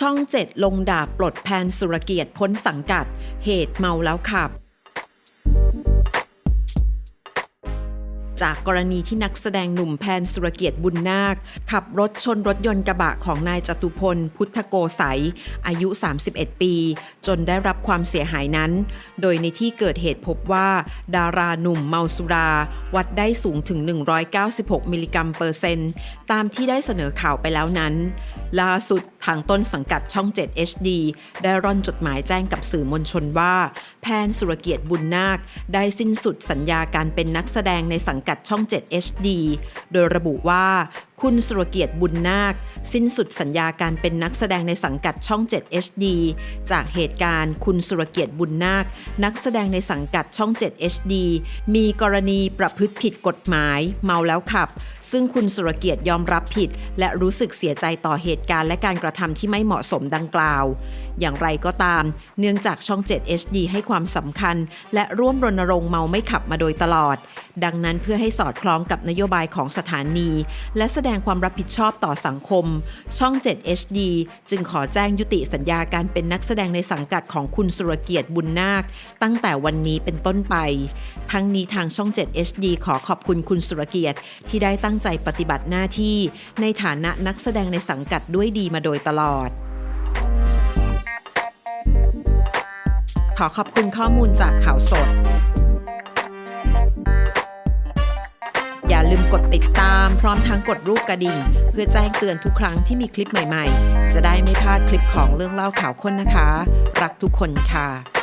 ช่องเจ็ดลงดาบปลดแพนสุรเกียรติพ้นสังกัด เหตุเมาแล้วขับ จากกรณีที่นักแสดงหนุ่มแพนสุรเกียรติบุญนาค ขับรถชนรถยนต์กระบะของนายจตุพล พุทธโกสัย อายุ 31 ปี จนได้รับความเสียหายนั้น โดยในที่เกิดเหตุพบว่า ดาราหนุ่มเมาสุรา วัดได้สูงถึง 196 มิลลิกรัมเปอร์เซนต์ตามที่ได้เสนอข่าวไปแล้วนั้นล่าสุดางต้นสังกัดช่อง 7 HD ได้ร่อนจดหมายแจ้งกับสื่อมวลชนว่า แพนสุรเกียรติบุญนาค ได้สิ้นสุดสัญญาการเป็นนักแสดงในสังกัดช่อง 7 HD โดยระบุว่าคุณสุรเกียรติบุญนาค สิ้นสุดสัญญาการเป็นนักแสดงในสังกัดช่อง 7 HD จากเหตุการณ์คุณสุรเกียรติบุญนาค นักแสดงในสังกัดช่อง 7 HD มีกรณีประพฤติผิดกฎหมาย เมาแล้วขับ ซึ่งคุณสุรเกียรติยอมรับผิด และรู้สึกเสียใจต่อเหตุการณ์และการกระทำที่ไม่เหมาะสมดังกล่าว อย่างไรก็ตาม เนื่องจากช่อง 7 HD ให้ความสำคัญ และร่วมรณรงค์เมาไม่ขับมาโดยตลอด ดังนั้นเพื่อให้สอดคล้องกับนโยบายของสถานี และแสดงความรับผิดชอบต่อสังคม ช่อง 7 HD จึงขอแจ้งยุติสัญญาการเป็นนักแสดงในสังกัดของคุณสุรเกียรติบุญนาค ตั้งแต่วันนี้เป็นต้นไปทั้งนี้ทางช่อง 7 HD ขอขอบคุณคุณสุรเกียรติ ที่ได้ตั้งใจปฏิบัติหน้าที่ ในฐานะนักแสดงในสังกัดด้วยดีมาโดยตลอด ขอขอบคุณข้อมูลจากข่าวสด อย่าลืมกดติดตามพร้อมทั้งกดรูปกระดิ่ง เพื่อแจ้งเตือนทุกครั้งที่มีคลิปใหม่ๆ จะได้ไม่พลาดคลิปของเรื่องเล่าข่าวค้นนะคะ รักทุกคนค่ะ